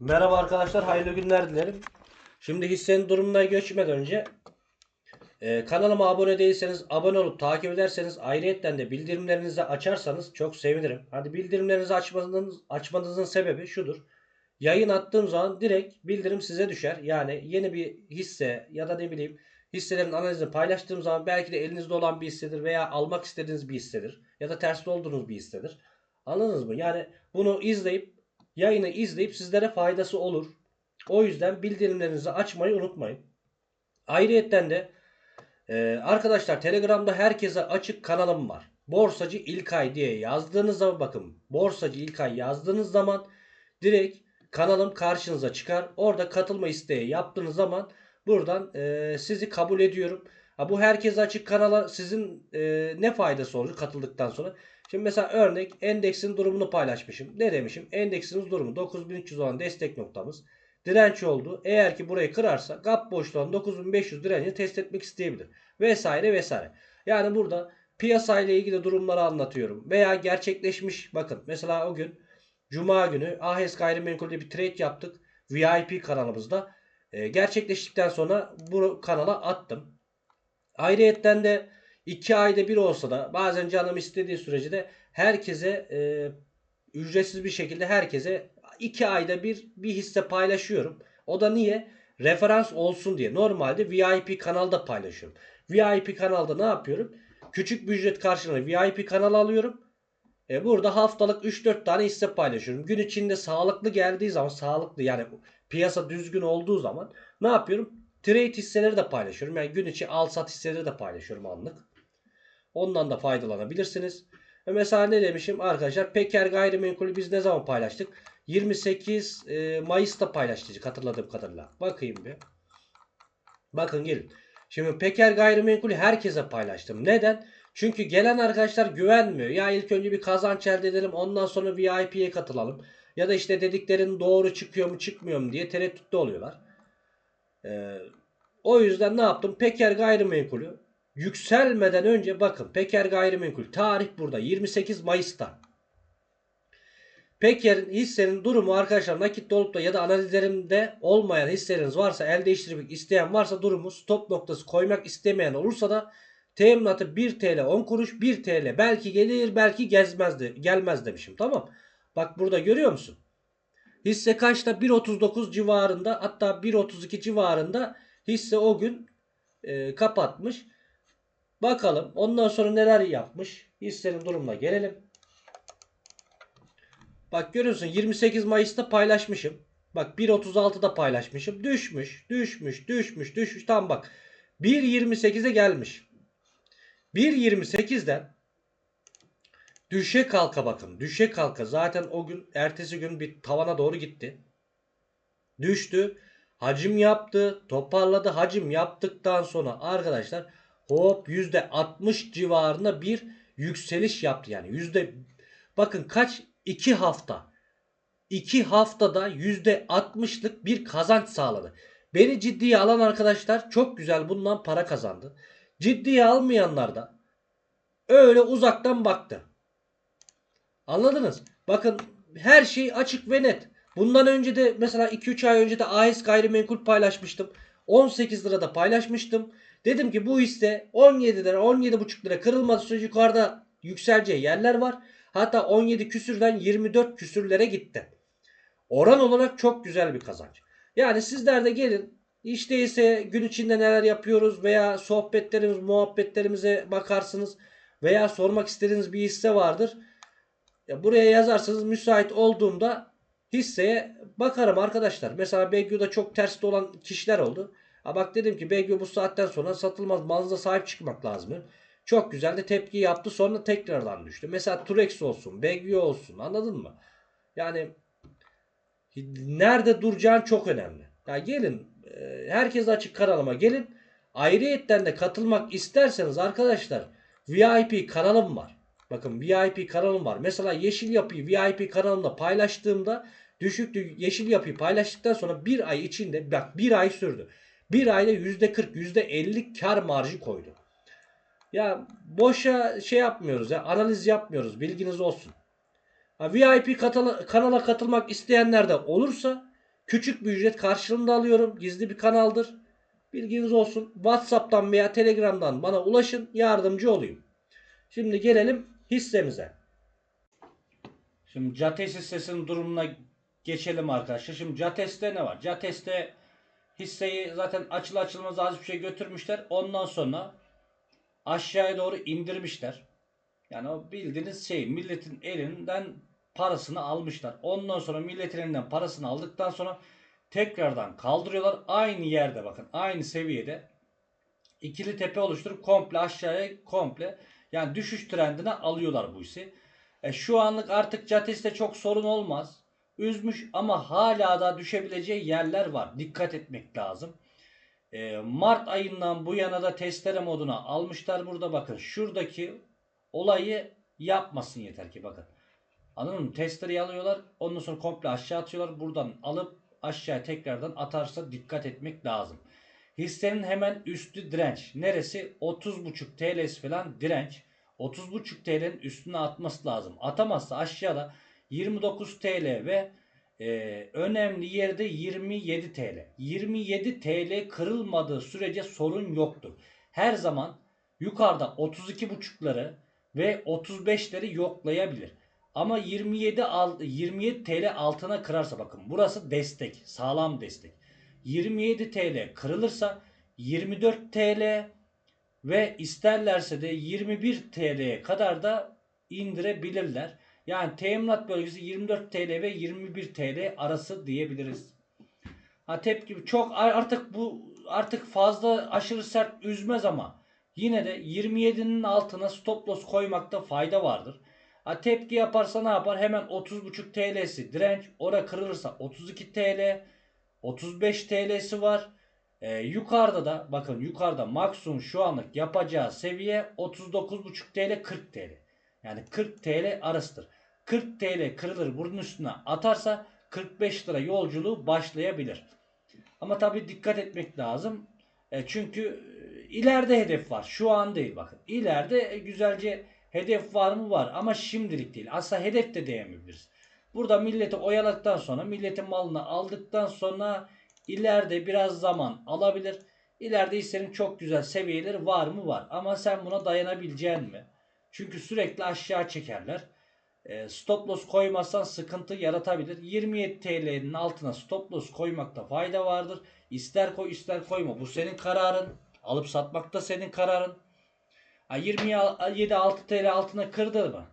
Merhaba arkadaşlar, hayırlı günler dilerim. Şimdi hissenin durumuna geçmeden önce e, kanalıma abone değilseniz abone olup takip ederseniz ayrıyetten de bildirimlerinizi açarsanız çok sevinirim. Hadi bildirimlerinizi açmanız, açmanızın sebebi şudur. Yayın attığım zaman direkt bildirim size düşer. Yani yeni bir hisse ya da ne bileyim hisselerin analizini paylaştığım zaman belki de elinizde olan bir hissedir veya almak istediğiniz bir hissedir ya da terste olduğunuz bir hissedir. Anladınız mı? Yani bunu izleyip yayını izleyip sizlere faydası olur. O yüzden bildirimlerinizi açmayı unutmayın. Ayrıyetten de e, arkadaşlar Telegram'da herkese açık kanalım var. Borsacı İlkay diye yazdığınız zaman bakın Borsacı İlkay yazdığınız zaman direkt kanalım karşınıza çıkar. Orada katılma isteği yaptığınız zaman buradan e, sizi kabul ediyorum. Ha, bu herkese açık kanala sizin e, ne faydası olur katıldıktan sonra? Şimdi mesela örnek endeksin durumunu paylaşmışım. Ne demişim? Endeksiniz durumu 9300 olan destek noktamız direnç oldu. Eğer ki burayı kırarsa gap boşluğundan 9500 direnci test etmek isteyebilir. Vesaire vesaire. Yani burada piyasa ile ilgili durumları anlatıyorum. Veya gerçekleşmiş bakın mesela o gün Cuma günü Ahes Gayrimenkul'de bir trade yaptık. VIP kanalımızda. Ee, gerçekleştikten sonra bu kanala attım. Ayrıyetten de 2 ayda bir olsa da bazen canım istediği sürece de herkese e, ücretsiz bir şekilde herkese 2 ayda bir bir hisse paylaşıyorum. O da niye? Referans olsun diye. Normalde VIP kanalda paylaşıyorum. VIP kanalda ne yapıyorum? Küçük bir ücret karşılığında VIP kanal alıyorum. E burada haftalık 3-4 tane hisse paylaşıyorum. Gün içinde sağlıklı geldiği zaman sağlıklı yani piyasa düzgün olduğu zaman ne yapıyorum? Trade hisseleri de paylaşıyorum. Yani gün içi al sat hisseleri de paylaşıyorum anlık. Ondan da faydalanabilirsiniz. Ve mesela ne demişim arkadaşlar Peker gayrimenkulü biz ne zaman paylaştık? 28 e, Mayıs'ta paylaştık hatırladığım kadarıyla. Bakayım bir. Bakın gelin. Şimdi Peker gayrimenkulü herkese paylaştım. Neden? Çünkü gelen arkadaşlar güvenmiyor. Ya ilk önce bir kazanç elde edelim ondan sonra VIP'ye katılalım. Ya da işte dediklerin doğru çıkıyor mu çıkmıyor mu diye tereddütte oluyorlar. Ee, o yüzden ne yaptım? Peker gayrimenkulü yükselmeden önce bakın Peker gayrimenkul tarih burada 28 Mayıs'ta. Peker'in hissenin durumu arkadaşlar nakitte olup da ya da analizlerimde olmayan hisseleriniz varsa el değiştirmek isteyen varsa durumu stop noktası koymak istemeyen olursa da teminatı 1 TL 10 kuruş 1 TL belki gelir belki gezmez de, gelmez demişim tamam. Bak burada görüyor musun? Hisse kaçta 1.39 civarında hatta 1.32 civarında hisse o gün e, kapatmış. Bakalım ondan sonra neler yapmış. Hissenin durumuna gelelim. Bak görüyorsun 28 Mayıs'ta paylaşmışım. Bak 1.36'da paylaşmışım. Düşmüş, düşmüş, düşmüş, düşmüş. Tam bak 1.28'e gelmiş. 1.28'den düşe kalka bakın. Düşe kalka zaten o gün ertesi gün bir tavana doğru gitti. Düştü. Hacim yaptı. Toparladı. Hacim yaptıktan sonra arkadaşlar hop %60 civarında bir yükseliş yaptı. Yani yüzde bakın kaç 2 hafta 2 haftada %60'lık bir kazanç sağladı. Beni ciddiye alan arkadaşlar çok güzel bundan para kazandı. Ciddiye almayanlar da öyle uzaktan baktı. Anladınız? Bakın her şey açık ve net. Bundan önce de mesela 2-3 ay önce de AES gayrimenkul paylaşmıştım. 18 lirada paylaşmıştım. Dedim ki bu hisse 17 lira 17,5 lira kırılmadı sürece yukarıda yükseleceği yerler var. Hatta 17 küsürden 24 küsürlere gitti. Oran olarak çok güzel bir kazanç. Yani sizler de gelin işte ise gün içinde neler yapıyoruz veya sohbetlerimiz muhabbetlerimize bakarsınız veya sormak istediğiniz bir hisse vardır. Ya buraya yazarsanız müsait olduğumda hisseye bakarım arkadaşlar. Mesela Begyo'da çok terste olan kişiler oldu. Ha bak dedim ki Begyo bu saatten sonra satılmaz malınıza sahip çıkmak lazım. Çok güzel de tepki yaptı sonra tekrardan düştü. Mesela Turex olsun, Begyo olsun anladın mı? Yani nerede duracağın çok önemli. Ya gelin e, herkes açık kanalıma gelin. Ayrıyetten de katılmak isterseniz arkadaşlar VIP kanalım var. Bakın VIP kanalım var. Mesela Yeşil Yapı'yı VIP kanalımda paylaştığımda düşük Yeşil Yapı'yı paylaştıktan sonra bir ay içinde bak bir ay sürdü. Bir ayda %40 %50 kar marjı koydu. Ya boşa şey yapmıyoruz ya analiz yapmıyoruz bilginiz olsun. Ha, VIP katala, kanala katılmak isteyenler de olursa Küçük bir ücret karşılığında alıyorum. Gizli bir kanaldır. Bilginiz olsun. WhatsApp'tan veya Telegram'dan bana ulaşın. Yardımcı olayım. Şimdi gelelim hissemize. Şimdi Cates hissesinin durumuna geçelim arkadaşlar. Şimdi Cates'te ne var? Cates'te hisseyi zaten açıl açılmaz az bir şey götürmüşler. Ondan sonra aşağıya doğru indirmişler. Yani o bildiğiniz şey milletin elinden parasını almışlar. Ondan sonra milletin elinden parasını aldıktan sonra tekrardan kaldırıyorlar. Aynı yerde bakın aynı seviyede ikili tepe oluşturup komple aşağıya komple yani düşüş trendine alıyorlar bu işi. E, şu anlık artık Cates'te çok sorun olmaz. Üzmüş ama hala da düşebileceği yerler var. Dikkat etmek lazım. E, Mart ayından bu yana da testere moduna almışlar burada bakın. Şuradaki olayı yapmasın yeter ki bakın. Anladın mı? Testereyi alıyorlar. Ondan sonra komple aşağı atıyorlar. Buradan alıp aşağı tekrardan atarsa dikkat etmek lazım. Hissenin hemen üstü direnç. Neresi? 30.5 TL'si falan direnç. 30.5 TL'nin üstüne atması lazım. Atamazsa aşağıda 29 TL ve e, önemli yerde 27 TL. 27 TL kırılmadığı sürece sorun yoktur. Her zaman yukarıda 32.5'ları ve 35'leri yoklayabilir. Ama 27 al- 27 TL altına kırarsa bakın burası destek, sağlam destek. 27 TL kırılırsa 24 TL ve isterlerse de 21 TL'ye kadar da indirebilirler. Yani teminat bölgesi 24 TL ve 21 TL arası diyebiliriz. Ha tepki çok artık bu artık fazla aşırı sert üzmez ama yine de 27'nin altına stop loss koymakta fayda vardır. Ha tepki yaparsa ne yapar? Hemen 30.5 TL'si direnç. Ora kırılırsa 32 TL. 35 TL'si var. Ee, yukarıda da bakın yukarıda maksimum şu anlık yapacağı seviye 39.5 TL 40 TL. Yani 40 TL arasıdır. 40 TL kırılır bunun üstüne atarsa 45 lira yolculuğu başlayabilir. Ama tabi dikkat etmek lazım. E, çünkü e, ileride hedef var. Şu an değil bakın. İleride e, güzelce hedef var mı var ama şimdilik değil. Aslında hedef de diyemeyebiliriz. Burada milleti oyaladıktan sonra milletin malını aldıktan sonra ileride biraz zaman alabilir. İleride hissenin çok güzel seviyeleri var mı var. Ama sen buna dayanabileceksin mi? Çünkü sürekli aşağı çekerler. E, stop loss koymazsan sıkıntı yaratabilir. 27 TL'nin altına stop loss koymakta fayda vardır. İster koy ister koyma. Bu senin kararın. Alıp satmak da senin kararın. Ha, 27 6 TL altına kırdı mı?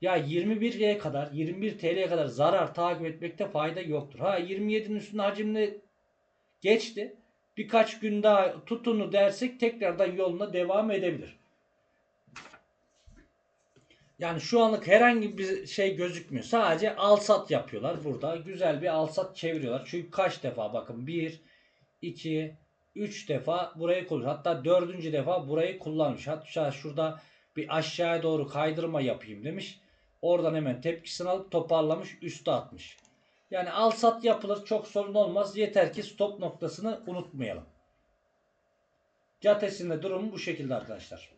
Ya 21'ye kadar 21 TL'ye kadar zarar takip etmekte fayda yoktur. Ha 27'nin üstünde hacimli geçti. Birkaç gün daha tutunu dersek tekrardan yoluna devam edebilir. Yani şu anlık herhangi bir şey gözükmüyor. Sadece al sat yapıyorlar burada. Güzel bir al sat çeviriyorlar. Çünkü kaç defa bakın 1 2 3 defa burayı kullanmış. Hatta 4. defa burayı kullanmış. Hatta şurada bir aşağıya doğru kaydırma yapayım demiş. Oradan hemen tepkisini alıp toparlamış üste atmış. Yani al sat yapılır çok sorun olmaz. Yeter ki stop noktasını unutmayalım. Catesinde durumu bu şekilde arkadaşlar.